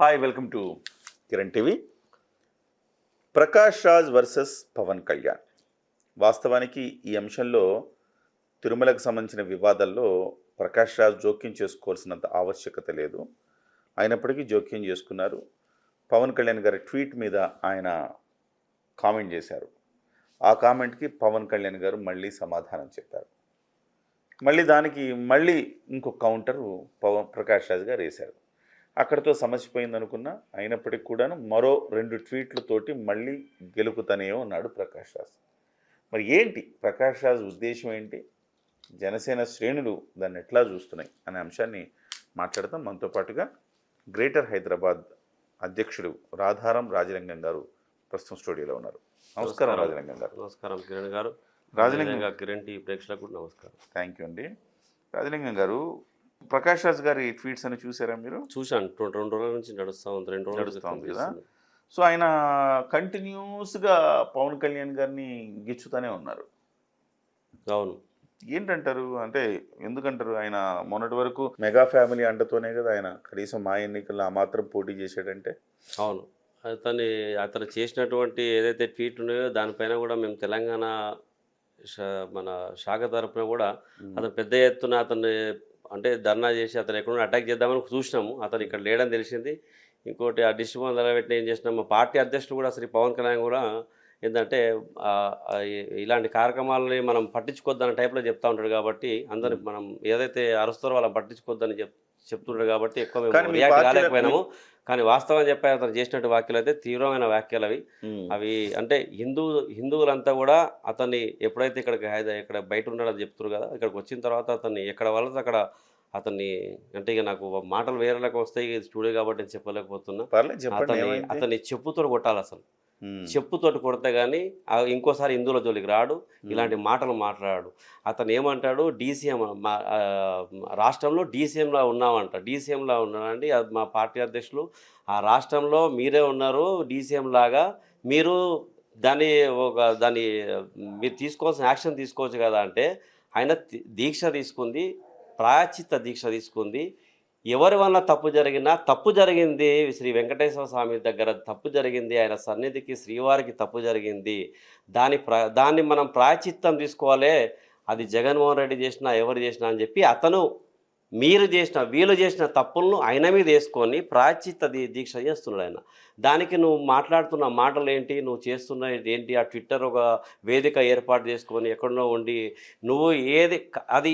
Hi welcome to Kiran TV Prakash Raj versus Pawan Kalyan వాస్తవానికి ఈ అంశంలో తిరుమలకు సంబంధించిన వివాదాల్లో ప్రకాష్ రాజ్ జోక్యం చేసుకోవాల్సినంత ఆవశ్యకత లేదు. అయినప్పటికీ జోక్యం చేసుకున్నారు. పవన్ కళ్యాణ్ గారి ట్వీట్ మీద ఆయన కామెంట్ చేశారు. ఆ కామెంట్కి పవన్ కళ్యాణ్ గారు మళ్ళీ సమాధానం చెప్పారు. మళ్ళీ దానికి మళ్ళీ ఇంకొక కౌంటర్ పవన్ ప్రకాష్ రాజ్ గారు వేశారు. అక్కడితో సమస్య పోయింది అనుకున్నా అయినప్పటికీ కూడాను మరో రెండు ట్వీట్లతోటి మళ్ళీ గెలుపుతనే ఉన్నాడు ప్రకాష్ రాజ్. మరి ఏంటి ప్రకాష్ రాజ్ ఉద్దేశం ఏంటి? జనసేన శ్రేణులు దాన్ని ఎట్లా చూస్తున్నాయి అనే అంశాన్ని మాట్లాడతాం మనతో పాటుగా గ్రేటర్ హైదరాబాద్ అధ్యక్షుడు రాధారం రాజలింగం గారు ప్రస్తుతం స్టూడియోలో ఉన్నారు. నమస్కారం. రాజలింగం గారు. నమస్కారం కిరణ్ గారు. రాజలింగం అదేవిధంగా కిరణ్ టీ ప్రేక్షకులకు నమస్కారం. థ్యాంక్ యూ అండి. రాజలింగం గారు ప్రకాష్ రాజ్ గారి ట్వీట్స్ అని చూసారా మీరు? చూశాను. రెండు రోజుల నుంచి నడుస్తా ఉంది. రెండు రోజుల నడుస్తా ఉంది కదా? సో ఆయన కంటిన్యూస్గా పవన్ కళ్యాణ్ గారిని గిచ్చుతూనే ఉన్నారు. అవును. ఏంటంటారు? అంటే ఎందుకంటారు? ఆయన మొన్నటి వరకు మెగా ఫ్యామిలీ అంటతోనే కదా ఆయన కనీసం మా ఎన్నికల్లో ఆ మాత్రం పోటీ చేశాడంటే? అవును. అతని అతను చేసినటువంటి ఏదైతే ట్వీట్ ఉన్నాయో దానిపైన కూడా మేము తెలంగాణ మన శాఖ తరపున కూడా అతను పెద్ద ఎత్తున అతన్ని అంటే ధర్నా చేసి అతను ఎక్కడ అటాక్ చేద్దామని చూసినాము. అతను ఇక్కడ లేడని తెలిసింది. ఇంకోటి ఆ డిస్ట్రిక్ట్ మొదలు పెట్టిన ఏం చేసినాం మా పార్టీ అధ్యక్షుడు కూడా శ్రీ పవన్ కళ్యాణ్ కూడా ఏంటంటే ఇలాంటి కార్యక్రమాలని మనం పట్టించుకోవద్దన్న టైప్లో చెప్తా ఉంటాడు కాబట్టి అందరిని మనం ఏదైతే అరుస్తారో వాళ్ళని పట్టించుకోవద్దని చెప్ చెప్తుంటాడు కాబట్టి ఎక్కువ రియాక్ట్ కాలేకపోయినాము కానీ వాస్తవం చెప్పే అతను చేసినట్టు వ్యాఖ్యలు అయితే తీవ్రమైన వ్యాఖ్యలు అవి. అవి అంటే హిందూ హిందువులంతా కూడా అతన్ని ఎప్పుడైతే ఇక్కడికి హైద ఇక్కడ బయట ఉన్నాడని చెప్తున్నారు కదా ఇక్కడికి వచ్చిన తర్వాత అతన్ని ఎక్కడ వాళ్ళతో అక్కడ అతన్ని అంటే ఇక నాకు మాటలు వేరేలాగా వస్తాయి స్టూడియో కాబట్టి నేను చెప్పలేకపోతున్నా అతన్ని? అతన్ని చెప్పుతో కొట్టాలి అసలు. చెప్పుతోటి కొడితే కానీ ఇంకోసారి హిందువుల జోలికి రాడు ఇలాంటి మాటలు మాట్లాడాడు అతను ఏమంటాడు డీసీఎం రాష్ట్రంలో డీసీఎంలా ఉన్నామంట డీసీఎంలా ఉన్నానండి. మా పార్టీ అధ్యక్షులు. ఆ రాష్ట్రంలో మీరే ఉన్నారు డీసీఎం లాగా మీరు దాన్ని ఒక దాన్ని మీరు తీసుకోవాల్సిన యాక్షన్ తీసుకోవచ్చు కదా అంటే ఆయన దీక్ష తీసుకుంది ప్రాయచిత్త దీక్ష తీసుకుంది. ఎవరి వల్ల తప్పు జరిగినా తప్పు జరిగింది శ్రీ వెంకటేశ్వర స్వామి దగ్గర తప్పు జరిగింది ఆయన సన్నిధికి శ్రీవారికి తప్పు జరిగింది. దాని ప్ర దాన్ని మనం ప్రాచిత్తం తీసుకోవాలి. అది జగన్మోహన్ రెడ్డి చేసినా ఎవరు చేసినా అని చెప్పి అతను మీరు చేసిన వీళ్ళు చేసిన తప్పులను ఆయన మీద వేసుకొని ప్రాయచిత్త దీక్ష చేస్తున్నాడు ఆయన. దానికి నువ్వు మాట్లాడుతున్న మాటలు ఏంటి నువ్వు చేస్తున్న ఏంటి ఆ ట్విట్టర్ ఒక వేదిక ఏర్పాటు చేసుకొని ఎక్కడో ఉండి నువ్వు ఏది అది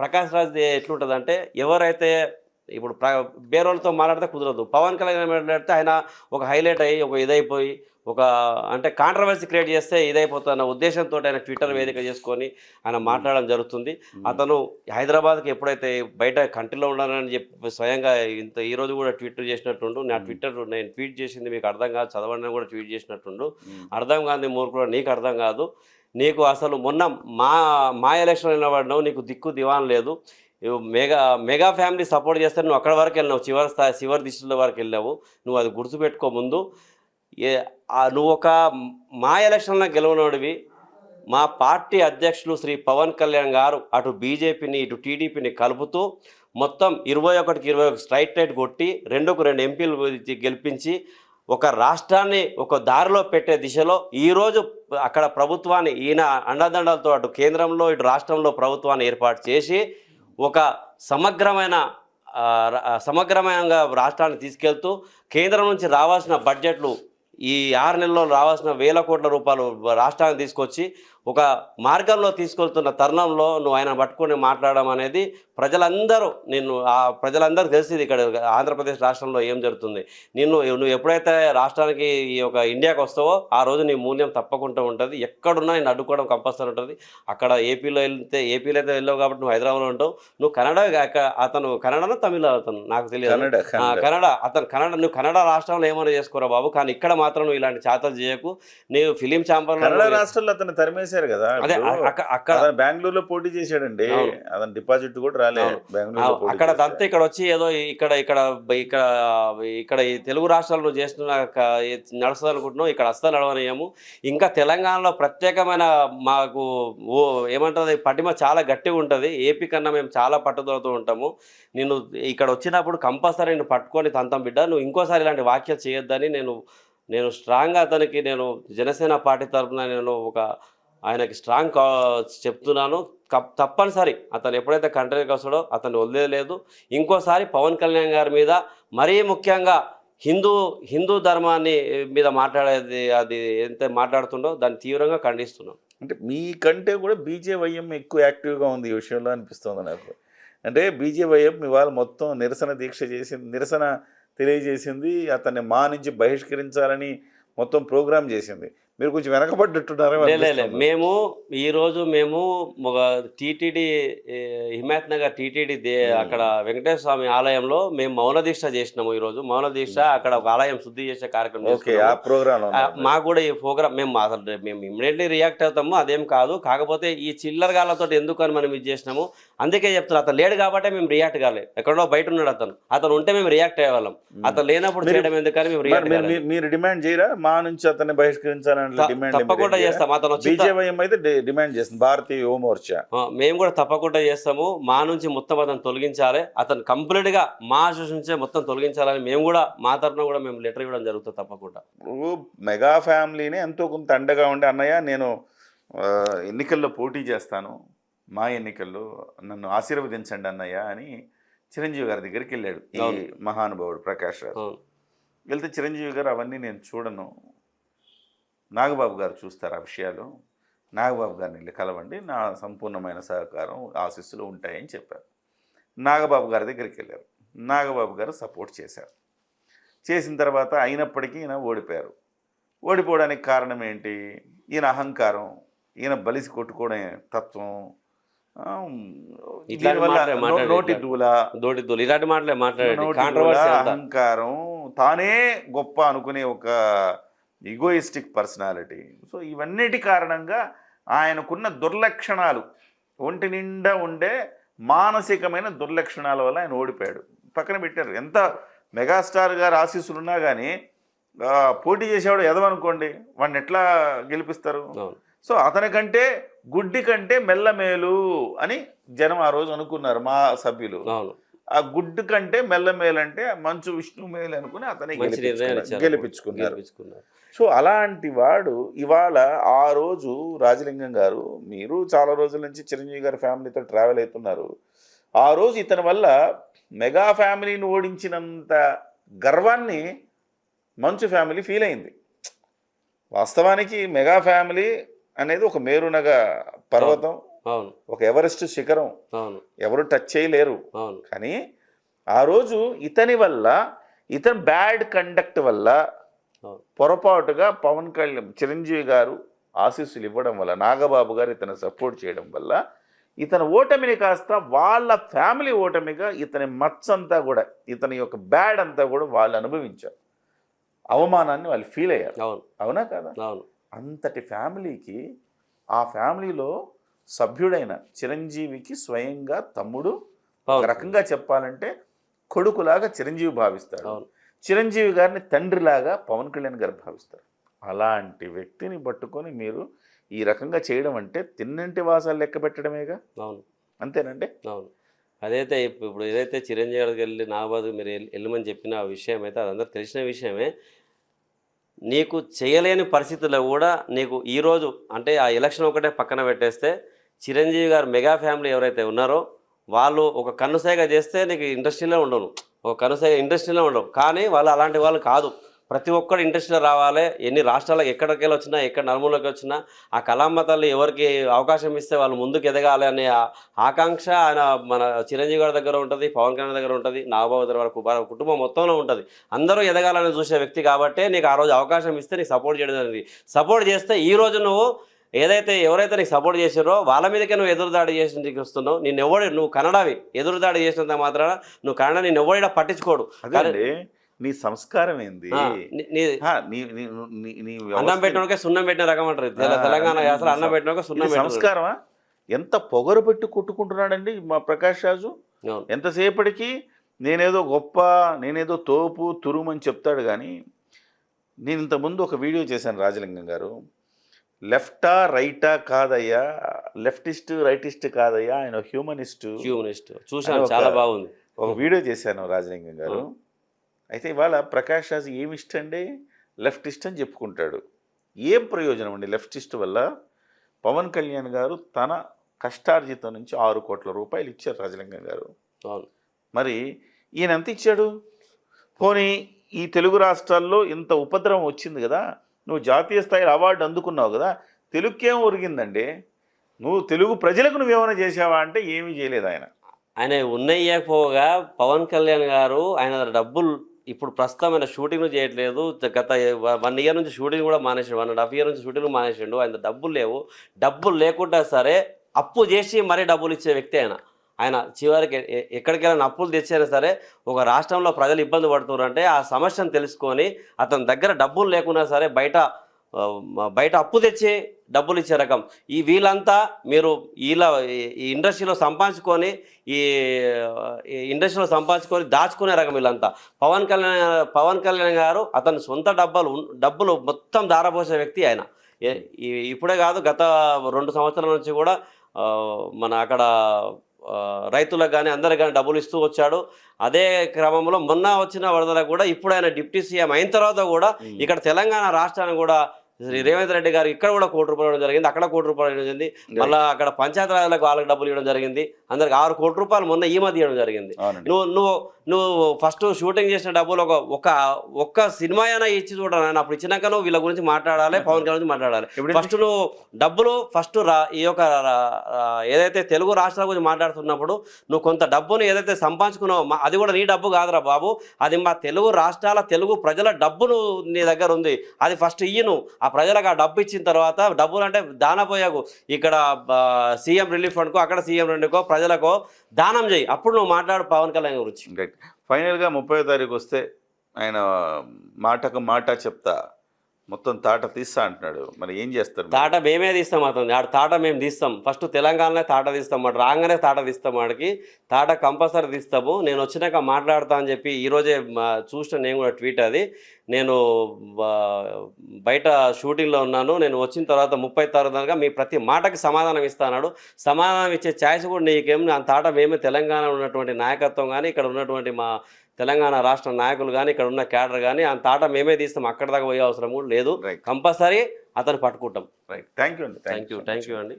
ప్రకాష్ రాజ్ ఎట్లుంటుందంటే ఎవరైతే ఇప్పుడు ప్ర బేరోళ్ళతో మాట్లాడితే కుదరదు. పవన్ కళ్యాణ్ మాట్లాడితే ఆయన ఒక హైలైట్ అయ్యి ఒక ఇదైపోయి ఒక అంటే కాంట్రవర్సీ క్రియేట్ చేస్తే ఇదైపోతున్న ఉద్దేశంతో ఆయన ట్విట్టర్ వేదిక చేసుకొని ఆయన మాట్లాడడం జరుగుతుంది. అతను హైదరాబాద్కి ఎప్పుడైతే బయట కంట్రీలో ఉండాలని చెప్పి స్వయంగా ఇంత ఈ రోజు కూడా ట్విట్ చేసినట్టుండు. నా ట్విట్టర్ నేను ట్వీట్ చేసింది మీకు అర్థం కాదు చదవండి కూడా ట్వీట్ చేసినట్టుండు. అర్థం కాదు మూర్ఖుడు నీకు అర్థం కాదు. నీకు అసలు మొన్న మా మా ఎలక్షన్ నిలబడినావు నీకు దిక్కు దివాన్ లేదు. మెగా మెగా ఫ్యామిలీ సపోర్ట్ చేస్తే నువ్వు అక్కడ వరకు వెళ్ళినావు చివరి స్థాయి చివరి దిశల వరకు వెళ్ళావు నువ్వు అది గుర్తుపెట్టుకో ముందు. ఏ నువ్వు ఒక మా ఎలక్షన్లో గెలవనోడివి. మా పార్టీ అధ్యక్షులు శ్రీ పవన్ కళ్యాణ్ గారు అటు బీజేపీని ఇటు టీడీపీని కలుపుతూ మొత్తం ఇరవై ఒకటికి ఇరవై ఒక స్ట్రైట్ రైట్ కొట్టి రెండుకు రెండు ఎంపీలు గెలిపించి ఒక రాష్ట్రాన్ని ఒక దారిలో పెట్టే దిశలో ఈరోజు అక్కడ ప్రభుత్వాన్ని ఈయన అండదండలతో అటు కేంద్రంలో ఇటు రాష్ట్రంలో ప్రభుత్వాన్ని ఏర్పాటు చేసి ఒక సమగ్రమైన సమగ్రమంగా సమగ్రమైన రాష్ట్రాన్ని తీసుకెళ్తూ కేంద్రం నుంచి రావాల్సిన బడ్జెట్లు ఈ ఆరు నెలల్లో రావాల్సిన వేల కోట్ల రూపాయలు రాష్ట్రానికి తీసుకొచ్చి ఒక మార్గంలో తీసుకెళ్తున్న తరుణంలో నువ్వు ఆయన పట్టుకొని మాట్లాడడం అనేది ప్రజలందరూ నిన్ను ఆ ప్రజలందరూ తెలిసింది ఇక్కడ ఆంధ్రప్రదేశ్ రాష్ట్రంలో ఏం జరుగుతుంది. నిన్ను నువ్వు ఎప్పుడైతే రాష్ట్రానికి ఈ యొక్క ఇండియాకి వస్తావో ఆ రోజు నీ మూల్యం తప్పకుండా ఉంటుంది. ఎక్కడున్నా నేను అడ్డుకోవడం కంపల్సరీ ఉంటుంది. అక్కడ ఏపీలో వెళ్తే ఏపీలో అయితే వెళ్ళావు కాబట్టి నువ్వు హైదరాబాద్లో ఉంటావు. నువ్వు కన్నడ అతను కన్నడనో తమిళ అతను? నాకు తెలియదు. కన్నడ అతను కన్నడ నువ్వు కన్నడ రాష్ట్రంలో ఏమైనా చేసుకోరా బాబు? కానీ ఇక్కడ మాత్రం నువ్వు ఇలాంటి చేతలు చేయకు. నీవు ఫిలిం కన్నడ రాష్ట్రంలో అతను తరిమేశారు చేశారు కదా అక్కడ బెంగళూరులో పోటీ చేశాడండి. అతను డిపాజిట్ కూడా రాలే అవును. బెంగళూరులో ఆ- పోటీ అక్కడ. అంతా ఇక్కడ వచ్చి ఏదో ఇక్కడ ఇక్కడ ఇక్కడ ఇక్కడ తెలుగు రాష్ట్రాల్లో చేస్తున్న నడుస్తుంది అనుకుంటున్నాం ఇక్కడ అస్సలు నడవనీయము ఇంకా తెలంగాణలో ప్రత్యేకమైన మాకు ఓ ఏమంటుంది పటిమ చాలా గట్టిగా ఉంటుంది ఏపీ కన్నా మేము చాలా పట్టుదలతో ఉంటాము నేను ఇక్కడ వచ్చినప్పుడు కంపల్సరీ నేను పట్టుకొని తంతం బిడ్డ నువ్వు ఇంకోసారి ఇలాంటి వ్యాఖ్యలు చేయొద్దని నేను నేను స్ట్రాంగ్గా అతనికి నేను జనసేన పార్టీ తరఫున నేను ఒక ఆయనకి స్ట్రాంగ్ కా- చెప్తున్నాను. కప్- తప్పనిసరి. అతను ఎప్పుడైతే కంట్రీకి వస్తాడో అతను వదిలేదు ఇంకోసారి పవన్ కళ్యాణ్ గారి మీద మరీ ముఖ్యంగా హిందూ హిందూ ధర్మాన్ని మీద మాట్లాడేది అది ఎంత మాట్లాడుతుండో దాన్ని తీవ్రంగా ఖండిస్తున్నాం అంటే మీకంటే కూడా బీజేవైఎం ఎక్కువ యాక్టివ్గా ఉంది ఈ విషయంలో అనిపిస్తుంది నాకు. అంటే బీజేవైఎం ఇవాళ మొత్తం నిరసన దీక్ష చేసింది నిరసన తెలియజేసింది. అతన్ని మా నుంచి బహిష్కరించాలని మొత్తం ప్రోగ్రామ్ చేసింది. మీరు కొంచెం వెనకబడ్డట్టున్నారో. మేము ఈరోజు మేము ఒక టీటీడీ హిమాయత్ నగర్ టీటీడీ దే. అక్కడ వెంకటేశ్వర స్వామి ఆలయంలో మేము మౌన దీక్ష చేసినాము ఈరోజు మౌన దీక్ష అక్కడ ఒక ఆలయం శుద్ధి చేసే కార్యక్రమం. ప్రోగ్రామ్ మాకు కూడా ఈ ప్రోగ్రామ్ మేము అసలు మేము ఇమ్మీడియట్లీ రియాక్ట్ అవుతాము అదేం కాదు. కాకపోతే ఈ చిల్లర గాళ్ళతో ఎందుకు అని మనం ఇది చేసినాము? అందుకే చెప్తున్నా అతను లేడు కాబట్టి మేము రియాక్ట్ కాలేదు ఎక్కడో బయట ఉన్నాడు అతను. అతను ఉంటే మేము రియాక్ట్ అయ్యేవాళ్ళం. అతను లేనప్పుడు చేయడం ఎందుకని మేము రియాక్ట్ మీరు డిమాండ్ చేయరా? మా నుంచి అతన్ని బహిష్కరించాలని డిమాండ్ తప్పకుండా చేస్తాం. అతను అయితే డిమాండ్ చేస్తుంది. భారతీయ మేము కూడా తప్పకుండా చేస్తాము. మా నుంచి మొత్తం అతను తొలగించాలి. అతను కంప్లీట్గా మా నుంచే మొత్తం తొలగించాలని మేము కూడా మా తరఫున కూడా మేము లెటర్ ఇవ్వడం జరుగుతుంది తప్పకుండా. మెగా ఫ్యామిలీని ఎంతో కొంత అండగా ఉండి అన్నయ్య నేను ఎన్నికల్లో పోటీ చేస్తాను. మా ఎన్నికల్లో నన్ను ఆశీర్వదించండి అన్నయ్య అని చిరంజీవి గారి దగ్గరికి వెళ్ళాడు. ఈ. మహానుభావుడు ప్రకాష్ రాజ్. వెళ్తే చిరంజీవి గారు అవన్నీ నేను చూడను. నాగబాబు గారు చూస్తారు ఆ విషయాలు. నాగబాబు గారిని వెళ్ళి కలవండి. నా సంపూర్ణమైన సహకారం ఆశీస్సులు ఉంటాయని చెప్పారు. నాగబాబు గారి దగ్గరికి వెళ్ళారు. నాగబాబు గారు సపోర్ట్ చేశారు. చేసిన తర్వాత అయినప్పటికీ ఈయన ఓడిపోయారు. ఓడిపోవడానికి కారణం ఏంటి? ఈయన అహంకారం ఈయన బలిసి కొట్టుకోవడం తత్వం. నోటి దూల ఇలాంటి మాటలే అంతా. అహంకారం తానే గొప్ప అనుకునే ఒక ఈగోయిస్టిక్ పర్సనాలిటీ సో ఇవన్నిటి కారణంగా ఆయనకున్న దుర్లక్షణాలు ఒంటి నిండా ఉండే మానసికమైన దుర్లక్షణాల వల్ల ఆయన ఓడిపోయాడు. పక్కన పెట్టారు. ఎంత మెగాస్టార్ గారు ఆశీస్సులు ఉన్నా కానీ పోటీ చేసేవాడు ఎదవనుకోండి వాడిని ఎట్లా గెలిపిస్తారు? సో అతనికంటే గుడ్డి కంటే మెల్లమేలు అని జనం ఆ రోజు అనుకున్నారు మా సభ్యులు. ఆ గుడ్డు కంటే మెల్లమేలు అంటే మంచు విష్ణు మేలు అనుకుని అతనే గెలిపించుకున్నారు. సో అలాంటి వాడు ఇవాళ ఆ రోజు రాజలింగం గారు మీరు చాలా రోజుల నుంచి చిరంజీవి గారి ఫ్యామిలీతో ట్రావెల్ అవుతున్నారు. ఆ రోజు ఇతని వల్ల మెగా ఫ్యామిలీని ఓడించినంత గర్వాన్ని మంచు ఫ్యామిలీ ఫీల్ అయింది. వాస్తవానికి మెగా ఫ్యామిలీ అనేది ఒక మేరునగ పర్వతం. అవును. ఒక ఎవరెస్ట్ శిఖరం. అవును. ఎవరు టచ్ చేయలేరు. అవును. కానీ ఆ రోజు ఇతని వల్ల ఇతని బ్యాడ్ కండక్ట్ వల్ల. పొరపాటుగా పవన్ కళ్యాణ్ చిరంజీవి గారు ఆశీస్సులు ఇవ్వడం వల్ల నాగబాబు గారు ఇతను సపోర్ట్ చేయడం వల్ల ఇతని ఓటమిని కాస్త వాళ్ళ ఫ్యామిలీ ఓటమిగా ఇతని మచ్చ అంతా కూడా ఇతని యొక్క బ్యాడ్ అంతా కూడా వాళ్ళు అనుభవించారు. అవమానాన్ని వాళ్ళు ఫీల్ అయ్యారు. అవును. అవునా కదా? అవును. అంతటి ఫ్యామిలీకి ఆ ఫ్యామిలీలో సభ్యుడైన చిరంజీవికి స్వయంగా తమ్ముడు రకంగా చెప్పాలంటే కొడుకులాగా చిరంజీవి భావిస్తాడు. అవును. చిరంజీవి గారిని తండ్రిలాగా పవన్ కళ్యాణ్ గారు భావిస్తారు. అలాంటి వ్యక్తిని పట్టుకొని మీరు ఈ రకంగా చేయడం అంటే తిన్నంటి వాసాలు లెక్క పెట్టడమేగా? అవును. అంతేనండి? అవును. అదైతే ఇప్పు- ఇప్పుడు ఏదైతే చిరంజీవి గారికి వెళ్ళి నాగబాదు మీరు వెళ్ళి- వెళ్ళమని చెప్పిన ఆ విషయం అయితే అదంతా తెలిసిన విషయమే. నీకు చేయలేని పరిస్థితుల్లో కూడా నీకు ఈరోజు అంటే ఆ ఎలక్షన్ ఒకటే పక్కన పెట్టేస్తే చిరంజీవి గారు మెగా ఫ్యామిలీ ఎవరైతే ఉన్నారో వాళ్ళు ఒక కన్నుసేగ చేస్తే నీకు ఇండస్ట్రీలో ఉండను ఒక కన్నుసేగ ఇండస్ట్రీలో ఉండవు. కానీ వాళ్ళు అలాంటి వాళ్ళు కాదు. ప్రతి ఒక్కరు ఇండస్ట్రీలో రావాలి. ఎన్ని రాష్ట్రాలకు ఎక్కడికి వచ్చినా ఎక్కడ నలుమూలకి వచ్చినా ఆ కళామ్మ తల్లి ఎవరికి అవకాశం ఇస్తే వాళ్ళు ముందుకు ఎదగాలి అనే ఆకాంక్ష ఆయన మన చిరంజీవి గారి దగ్గర ఉంటుంది పవన్ కళ్యాణ్ దగ్గర ఉంటుంది నాగబాబు దగ్గర వాళ్ళ కుటుంబం మొత్తంలో ఉంటుంది. అందరూ ఎదగాలని చూసే వ్యక్తి కాబట్టే నీకు ఆ రోజు అవకాశం ఇస్తే నీకు సపోర్ట్ చేయడం జరిగింది. సపోర్ట్ చేస్తే ఈ రోజు నువ్వు ఏదైతే ఎవరైతే నీకు సపోర్ట్ చేసారో వాళ్ళ మీదకే నువ్వు ఎదురుదాడి చేసి నీకు వస్తున్నావు నేను ఎవడు నువ్వు కన్నడవి. ఎదురుదాడి చేసినంత మాత్రాన నువ్వు కన్నడ నేను ఎవడ పట్టించుకోడు. నీ సంస్కారం ఏంది? అన్నం పెట్టినోకే సున్నం పెట్టిన రకం అంటారు తెలంగాణ అసలు అన్నం పెట్టినోకే సున్నం పెట్టిన సంస్కారమా? ఎంత పొగరు పెట్టి కొట్టుకుంటున్నాడండి మా ప్రకాష్ రాజు. ఎంతసేపటికి నేనేదో గొప్ప నేనేదో తోపు తురుము అని చెప్తాడు కానీ నేను ఇంతకుముందు ఒక వీడియో చేశాను రాజలింగం గారు. లెఫ్టా రైటా కాదయ్యా? లెఫ్టిస్ట్ రైటిస్ట్ కాదయ్యా? ఆయన హ్యూమనిస్ట్. హ్యూమనిస్ట్. చూశాను ఒక- చాలా బాగుంది. ఒక వీడియో చేశాను రాజలింగం గారు. అయితే ఇవాళ ప్రకాష్ రాజు ఏమి ఇష్టండి లెఫ్టిస్ట్ అని చెప్పుకుంటాడు. ఏం ప్రయోజనం అండి లెఫ్టిస్ట్ వల్ల? పవన్ కళ్యాణ్ గారు తన కష్టార్జితం నుంచి ఆరు కోట్ల రూపాయలు ఇచ్చారు రాజలింగం గారు. మరి ఈయన ఎంత ఇచ్చాడు? పోనీ ఈ తెలుగు రాష్ట్రాల్లో ఇంత ఉపద్రవం వచ్చింది కదా? నువ్వు జాతీయ స్థాయిలో అవార్డు అందుకున్నావు కదా తెలుగుకేం ఒరిగిందండి? నువ్వు తెలుగు ప్రజలకు నువ్వేమైనా చేసావా అంటే ఏమీ చేయలేదు ఆయన. ఆయన ఉన్నయ్యకపోగా పవన్ కళ్యాణ్ గారు ఆయన డబ్బులు ఇప్పుడు ప్రస్తుతం ఆయన షూటింగ్ చేయట్లేదు. గత వన్ ఇయర్ నుంచి షూటింగ్ కూడా మానేసాడు వన్ అండ్ హాఫ్ ఇయర్ నుంచి షూటింగ్ మానేసిండు. ఆయన డబ్బులు లేవు. డబ్బులు లేకుండా సరే అప్పు చేసి మరీ డబ్బులు ఇచ్చే వ్యక్తి ఆయన. ఆయన చివరికి ఎక్కడికైనా అప్పులు తెచ్చైనా సరే ఒక రాష్ట్రంలో ప్రజలు ఇబ్బంది పడుతున్నారంటే ఆ సమస్యను తెలుసుకొని అతని దగ్గర డబ్బులు లేకున్నా సరే బయట బయట అప్పు తెచ్చి డబ్బులు ఇచ్చే రకం. ఈ వీళ్ళంతా మీరు వీళ్ళ ఈ- ఇండస్ట్రీలో సంపాదించుకొని ఈ ఈ ఇండస్ట్రీలో సంపాదించుకొని దాచుకునే రకం వీళ్ళంతా. పవన్ కళ్యాణ్ పవన్ కళ్యాణ్ గారు అతని సొంత డబ్బులు డబ్బులు మొత్తం దారపోసే వ్యక్తి ఆయన. ఈ- ఇప్పుడే కాదు గత రెండు సంవత్సరాల నుంచి కూడా మన అక్కడ రైతులకు కానీ అందరికి కానీ డబ్బులు ఇస్తూ వచ్చాడు. అదే క్రమంలో మొన్న వచ్చిన వరదలకు కూడా ఇప్పుడు ఆయన డిప్యూటీ సీఎం అయిన తర్వాత కూడా ఇక్కడ తెలంగాణ రాష్ట్రాన్ని కూడా శ్రీ రేవంత్ రెడ్డి గారు ఇక్కడ కూడా కోటి రూపాయలు ఇవ్వడం జరిగింది అక్కడ కోటి రూపాయలు ఇవ్వడం జరిగింది. మళ్ళీ అక్కడ పంచాయతీరాజ్లకు వాళ్ళకి డబ్బులు ఇవ్వడం జరిగింది. అందరికి ఆరు కోట్ల రూపాయలు మొన్న ఈ మధ్య ఇవ్వడం జరిగింది. నువ్వు నువ్వు నువ్వు ఫస్ట్ షూటింగ్ చేసిన డబ్బులు ఒక ఒక ఒక్క సినిమా అయినా ఇచ్చి చూడాలి ఆయన అప్పుడు ఇచ్చినాక నువ్వు వీళ్ళ గురించి మాట్లాడాలి పవన్ కళ్యాణ్ గురించి మాట్లాడాలి. ఫస్ట్ నువ్వు డబ్బులు ఫస్ట్ రా ఈ యొక్క ఏదైతే తెలుగు రాష్ట్రాల గురించి మాట్లాడుతున్నప్పుడు నువ్వు కొంత డబ్బును ఏదైతే సంపాదించుకున్నావో అది కూడా నీ డబ్బు కాదురా బాబు. అది మా తెలుగు రాష్ట్రాల తెలుగు ప్రజల డబ్బును నీ దగ్గర ఉంది. అది ఫస్ట్ ఇయ్యను. ఆ ప్రజలకు ఆ డబ్బు ఇచ్చిన తర్వాత డబ్బులు అంటే దానపోయాకు ఇక్కడ సీఎం రిలీఫ్ ఫండ్కో అక్కడ సీఎం రెండుకో ప్రజలకు దానం చేయి. అప్పుడు నువ్వు మాట్లాడు పవన్ కళ్యాణ్ గురించి. రైట్ ఫైనల్గా ముప్పై తారీఖు వస్తే ఆయన మాటకు మాట చెప్తా. మొత్తం తాట తీస్తా అంటున్నాడు. మరి ఏం చేస్తారు తాట మేమే తీస్తాం అతను ఆడ తాట మేము తీస్తాం. ఫస్ట్ తెలంగాణలో తాట తీస్తాం. మాట రాగానే తాట తీస్తాం వాడికి తాట కంపల్సరీ తీస్తాము. నేను వచ్చినాక మాట్లాడతా అని చెప్పి ఈరోజే మా- చూసిన నేను కూడా ట్వీట్ అది. నేను బయట షూటింగ్లో ఉన్నాను. నేను వచ్చిన తర్వాత ముప్పై తర్వాత మీ ప్రతి మాటకి సమాధానం ఇస్తాను సమాధానం ఇచ్చే ఛాయిస్ కూడా నీకేం తాట మేమే తెలంగాణ ఉన్నటువంటి నాయకత్వం కానీ ఇక్కడ ఉన్నటువంటి మా తెలంగాణ రాష్ట్ర నాయకులు కానీ ఇక్కడ ఉన్న క్యాడర్ కానీ ఆ తాట మేమే తీస్తాం అక్కడ దాకా పోయే అవసరం కూడా లేదు. కంపల్సరీ అతను పట్టుకుంటాం. రైట్ థ్యాంక్ యూ అండి. థ్యాంక్ యూ థ్యాంక్ యూ అండి.